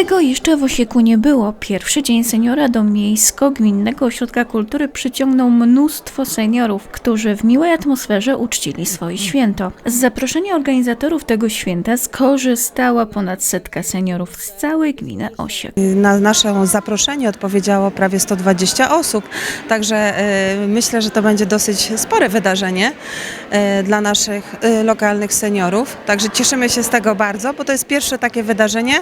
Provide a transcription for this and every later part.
Nikogo jeszcze w Osieku nie było. Pierwszy dzień seniora do Miejsko-Gminnego Ośrodka Kultury przyciągnął mnóstwo seniorów, którzy w miłej atmosferze uczcili swoje święto. Z zaproszenia organizatorów tego święta skorzystała ponad setka seniorów z całej gminy Osiek. Na nasze zaproszenie odpowiedziało prawie 120 osób, także e, myślę, że to będzie dosyć spore wydarzenie e, dla naszych e, lokalnych seniorów. Także cieszymy się z tego bardzo, bo to jest pierwsze takie wydarzenie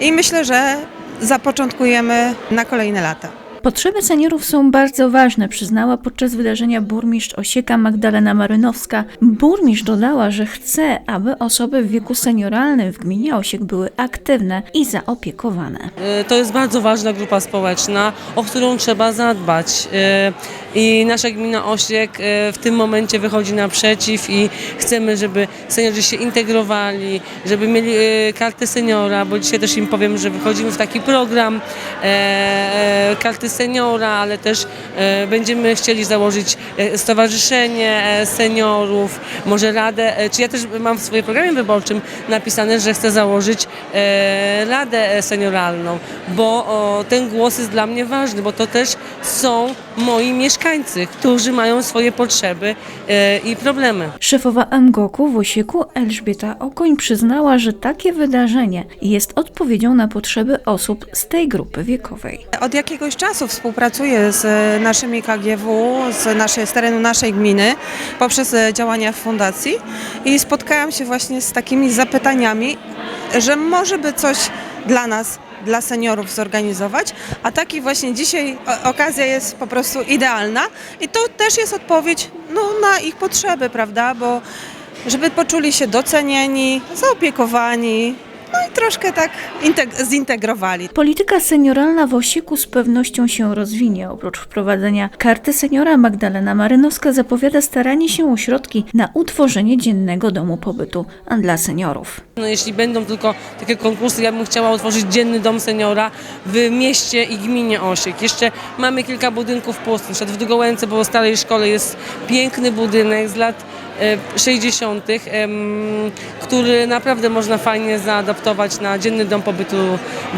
i myślę, że zapoczątkujemy na kolejne lata. Potrzeby seniorów są bardzo ważne, przyznała podczas wydarzenia burmistrz Osieka Magdalena Marynowska. Burmistrz dodała, że chce, aby osoby w wieku senioralnym w gminie Osiek były aktywne i zaopiekowane. E, To jest bardzo ważna grupa społeczna, o którą trzeba zadbać. E, I nasza gmina Osiek e, w tym momencie wychodzi naprzeciw i chcemy, żeby seniorzy się integrowali, żeby mieli kartę seniora, bo dzisiaj też im powiem, że wychodzimy w taki program karty seniora, ale też e, będziemy chcieli założyć e, stowarzyszenie e, seniorów, może radę, czy ja też mam w swoim programie wyborczym napisane, że chcę założyć radę senioralną, bo ten głos jest dla mnie ważny, bo to też są moi mieszkańcy, którzy mają swoje potrzeby i problemy. Szefowa MGOK-u w Osieku Elżbieta Okoń przyznała, że takie wydarzenie jest odpowiedzią na potrzeby osób z tej grupy wiekowej. Od jakiegoś czasu współpracuję z e, naszymi KGW, z, naszej, z terenu naszej gminy poprzez e, działania w fundacji i spotkałam się właśnie z takimi zapytaniami, że może by coś dla nas, dla seniorów zorganizować, a taki właśnie dzisiaj okazja jest po prostu idealna i to też jest odpowiedź no, na ich potrzeby, prawda, bo żeby poczuli się docenieni, zaopiekowani, no i troszkę tak integ- zintegrowali. Polityka senioralna w Osieku z pewnością się rozwinie. Oprócz wprowadzenia karty seniora Magdalena Marynowska zapowiada staranie się o środki na utworzenie dziennego domu pobytu dla seniorów. No, jeśli będą tylko takie konkursy, ja bym chciała otworzyć dzienny dom seniora w mieście i gminie Osiek. Jeszcze mamy kilka budynków pustych. Na przykład w Długołęce, bo w starej szkole jest piękny budynek z lat e, 60., em, który naprawdę można fajnie zaadaptować na dzienny dom pobytu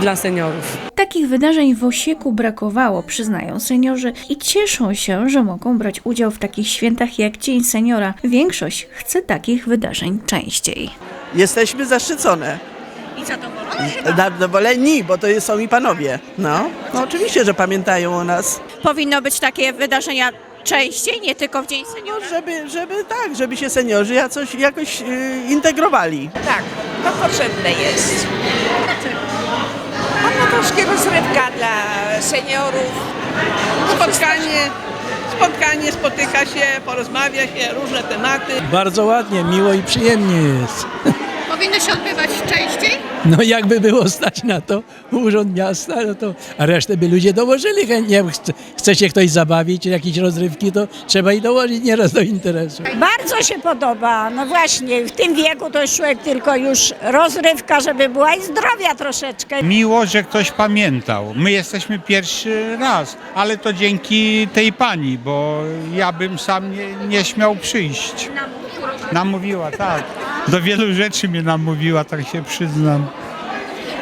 dla seniorów. Takich wydarzeń w Osieku brakowało, przyznają seniorzy i cieszą się, że mogą brać udział w takich świętach jak Dzień Seniora. Większość chce takich wydarzeń częściej. Jesteśmy zaszczycone. I zadowolony? Zadowoleni, bo to są i panowie. No, no oczywiście, że pamiętają o nas. Powinno być takie wydarzenia częściej, nie tylko w Dzień Seniora. No, żeby, żeby tak, żeby się seniorzy jakoś, jakoś y, integrowali. Tak, to potrzebne jest. A no troszkę rozrywka dla seniorów. spotkanie, spotkanie, spotyka się, porozmawia się, różne tematy. Bardzo ładnie, miło i przyjemnie jest. Powinno się odbywać częściej? No jakby było stać na to urząd miasta, no to a resztę by ludzie dołożyli chętnie. Chce, chce się ktoś zabawić, czy jakieś rozrywki, to trzeba i dołożyć nieraz do interesu. Bardzo się podoba. No właśnie, w tym wieku to już człowiek tylko już rozrywka, żeby była i zdrowia troszeczkę. Miło, że ktoś pamiętał. My jesteśmy pierwszy raz, ale to dzięki tej pani, bo ja bym sam nie, nie śmiał przyjść. Namówiła, tak. Do wielu rzeczy mnie namówiła, tak się przyznam.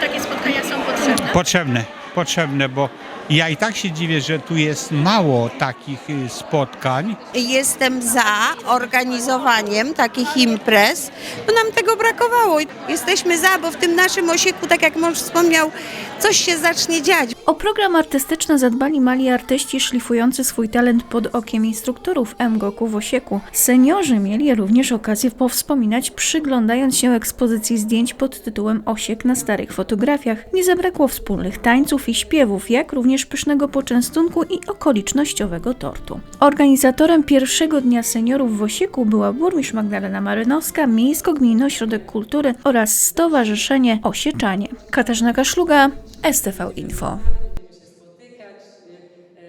Takie spotkania są potrzebne. Potrzebne, potrzebne, bo ja i tak się dziwię, że tu jest mało takich y, spotkań. Jestem za organizowaniem takich imprez, bo nam tego brakowało. Jesteśmy za, bo w tym naszym osieku, tak jak mąż wspomniał, coś się zacznie dziać. O program artystyczny zadbali mali artyści szlifujący swój talent pod okiem instruktorów MGOK-u w Osieku. Seniorzy mieli również okazję powspominać, przyglądając się ekspozycji zdjęć pod tytułem Osiek na starych fotografiach. Nie zabrakło wspólnych tańców i śpiewów, jak również pysznego poczęstunku i okolicznościowego tortu. Organizatorem pierwszego dnia seniorów w Osieku była burmistrz Magdalena Marynowska, Miejsko-Gminny Ośrodek Kultury oraz Stowarzyszenie Osieczanie. Katarzyna Kaszluga, STV Info.